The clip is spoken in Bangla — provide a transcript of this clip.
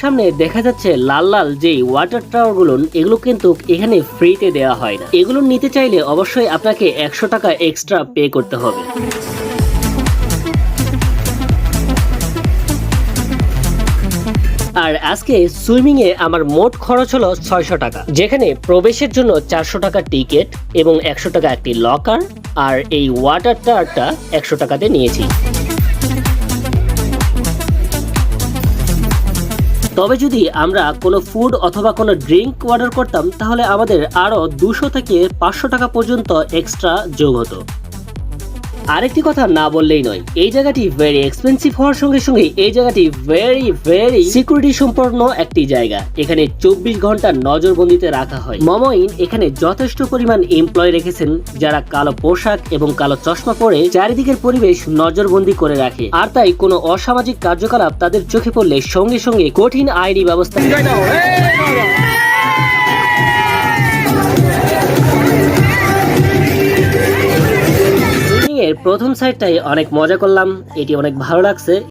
সামনে দেখা যাচ্ছে লাল লাল যে ওয়াটার টাওয়ারগুলো এগুলো কিন্তু এখানে ফ্রিতে দেওয়া হয় না। এগুলো নিতে চাইলে অবশ্যই আপনাকে একশো টাকা এক্সট্রা পে করতে হবে। আর আজকে সুইমিং এ আমার মোট খরচ হলো ছয়শো টাকা। যেখানে প্রবেশের জন্য চারশো টাকা টিকিট এবং একশো টাকা একটি লকার আর এই ওয়াটার টাওয়ারটা একশো টাকাতে নিয়েছি। তবে যদি আমরা কোনো ফুড অথবা কোনো ড্রিঙ্ক অর্ডার করতাম, তাহলে আমাদের আরও দুশো থেকে পাঁচশো টাকা পর্যন্ত এক্সট্রা যোগ হতো। আরেকটি কথা না বললেই নয়, এই জায়গাটি ভেরি এক্সপেন্সিভ হওয়ার সঙ্গে সঙ্গে এই জায়গাটি ভেরি ভেরি সিকিউরিটি সম্পন্ন একটি জায়গা। এখানে চব্বিশ ঘণ্টা নজরবন্দিতে রাখা হয়। মমইন এখানে যথেষ্ট পরিমাণ এমপ্লয় রেখেছেন, যারা কালো পোশাক এবং কালো চশমা পরে চারিদিকের পরিবেশ নজরবন্দি করে রাখে। আর তাই কোনো অসামাজিক কার্যকলাপ তাদের চোখে পড়লে সঙ্গে সঙ্গে কঠিন আইনি ব্যবস্থা প্রথম সাইডটাই অনেক মজা করলাম এটি অনেক ভালো লাগছে।